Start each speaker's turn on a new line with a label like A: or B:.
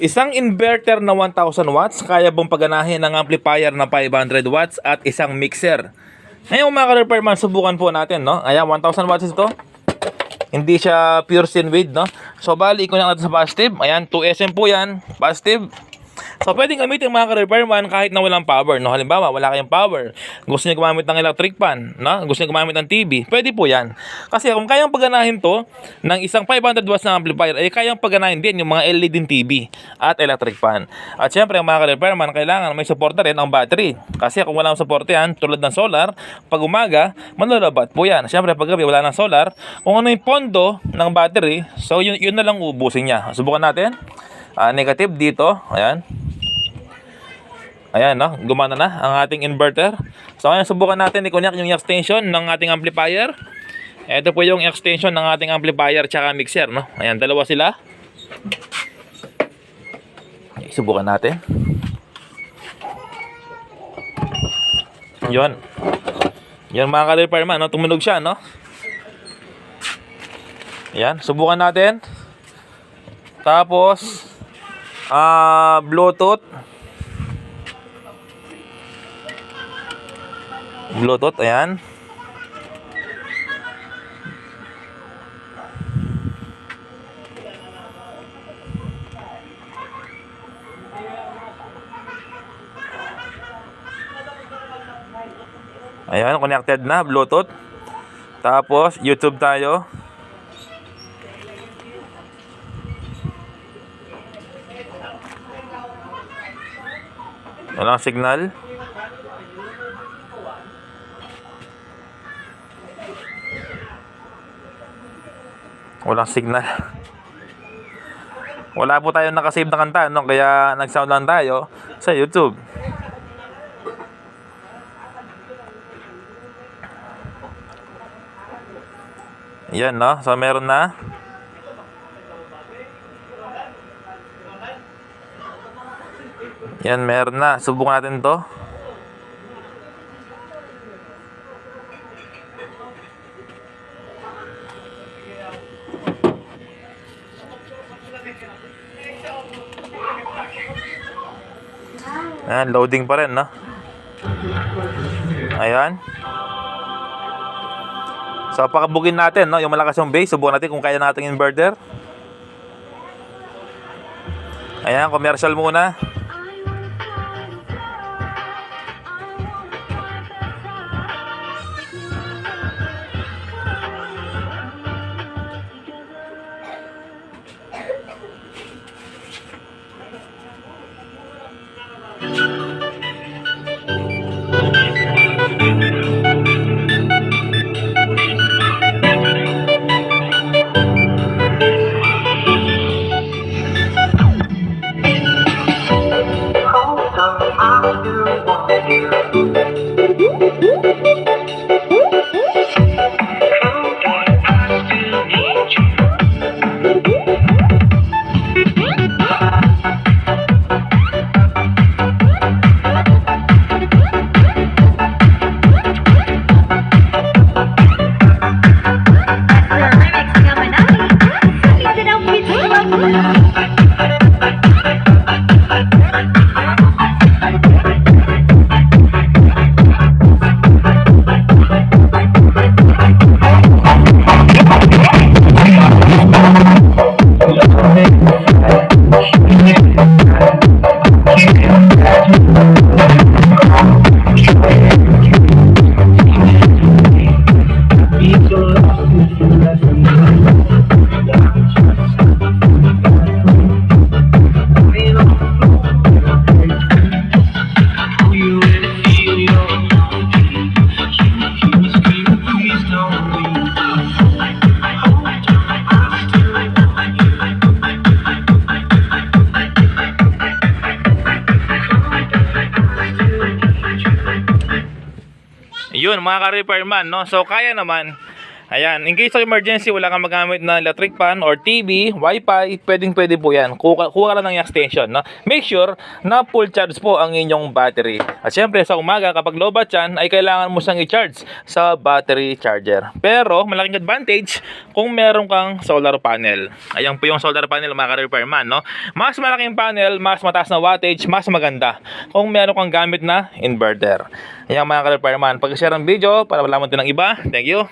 A: Isang inverter na 1000 watts kaya bang paganahin ng amplifier na 500 watts at isang mixer. Ngayon mga ka-repairman, subukan po natin, no? Ayan, 1000 watts ito. Hindi siya pure sin width, no? So, bali, ikon natin sa positive. Ayan, 2SM po yan. Positive. So, pwedeng gamitin mga ka-repairman kahit na walang power, no? Halimbawa, wala kayong power. Gusto niyo gumamit ng electric fan, no? Gusto niyo gumamit ng TV. Pwede po yan. Kasi kung kayang paganahin to ng isang 500 watts na amplifier, eh kayang paganahin din yung mga LED TV at electric fan. At syempre, ang mga ka-repairman, kailangan may suporta rin ang battery. Kasi kung walang suporta yan, tulad ng solar, pag umaga, manlalabat po yan. Syempre, pag gabi, wala ng solar, kung ano yung pondo ng battery, so yun, yun na lang ubusin niya. Subukan natin. Ah, negative dito. Ayan. Ayan, no? Gumana na ang ating inverter. So, ngayon, subukan natin i-connect yung extension ng ating amplifier. Ito po yung extension ng ating amplifier tsaka mixer, no? Ayan, dalawa sila. Subukan natin. Yon. Yan mga ka-repairman, no? Tumunog siya, no? Ayan, subukan natin. Tapos, ah, Bluetooth. Bluetooth, ayan. Ayan, connected na, Bluetooth. Tapos, YouTube tayo. Walang signal. Walang signal. Wala po tayong nakasave na kanta, no? Kaya nag-sound lang tayo sa YouTube. Yan, no? So, meron na. Yan, meron na. Subukan natin to. Ayan, loading pa rin, no? Ayan. So, pakabugin natin, no? Yung malakas yung base. Subukan natin kung kaya natin inverter. Ayan, commercial muna. Yun, mga ka-repairman, no? So, kaya naman Ayan, in case of emergency, wala kang magamit na electric fan or TV, wifi, pwedeng pwede po yan. Kuha, kuha ka lang ng extension. No? Make sure na full charge po ang inyong battery. At syempre, sa umaga, kapag low bat yan, ay kailangan mo siyang i-charge sa battery charger. Pero, malaking advantage kung meron kang solar panel. Ayan po yung solar panel mga ka-repairman. No? Mas malaking panel, mas mataas na wattage, mas maganda kung meron kang gamit na inverter. Ayan mga ka-repairman, pag-share ang video para malaman din ng iba. Thank you.